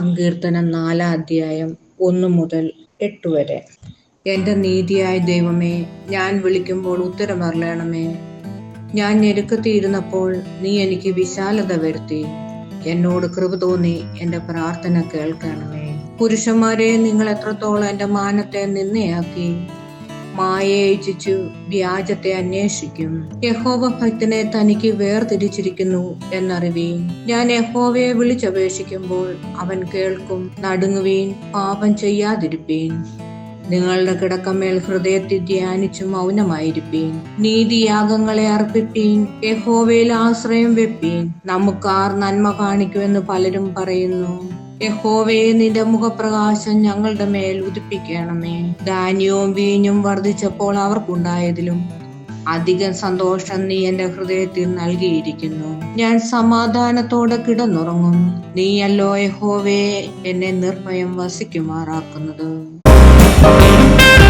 സങ്കീർത്തനം നാലാം അധ്യായം ഒന്ന് മുതൽ എട്ട് വരെ. എന്റെ നീതിയായ ദൈവമേ ഞാൻ വിളിക്കുമ്പോൾ ഉത്തരമറിയണമേ ഞാൻ ഞെരുക്കത്തിയിരുന്നപ്പോൾ നീ എനിക്ക് വിശാലത വരുത്തി. എന്നോട് കൃപ തോന്നി എന്റെ പ്രാർത്ഥന കേൾക്കണമേ. പുരുഷന്മാരെ നിങ്ങൾ എത്രത്തോളം എന്റെ മാനത്തെ നിന്നയാക്കി മായയെ വ്യാജത്തെ അന്വേഷിക്കും. യഹോവ ഭക്തനെ തനിക്ക് വേർതിരിച്ചിരിക്കുന്നു എന്നറിവീൻ. ഞാൻ യഹോവയെ വിളിച്ചപേക്ഷിക്കുമ്പോൾ അവൻ കേൾക്കും നടുങ്ങുവീൻ പാപം ചെയ്യാതിരിപ്പീൻ. നിങ്ങളുടെ കിടക്കമേൽ ഹൃദയത്തിൽ ധ്യാനിച്ചു മൗനമായിരിപ്പീൻ. നീതിയാഗങ്ങളെ അർപ്പിപ്പീൻ. യഹോവയിൽ ആശ്രയം വെപ്പീൻ. നമുക്കാർ നന്മ കാണിക്കുമെന്ന് പലരും പറയുന്നു. യഹോവയെ നിന്റെ മുഖപ്രകാശം ഞങ്ങളുടെ മേൽ ഉദിപ്പിക്കണമേ. ധാന്യവും വീഞ്ഞും വർദ്ധിച്ചപ്പോൾ അവർക്കുണ്ടായതിലും അധികം സന്തോഷം നീ എന്റെ ഹൃദയത്തിൽ നൽകിയിരിക്കുന്നു. ഞാൻ സമാധാനത്തോടെ കിടന്നുറങ്ങും. നീയല്ലോ യഹോവയെ എന്നെ നിർഭയം വസിക്കുമാറാക്കുന്നത്. Thank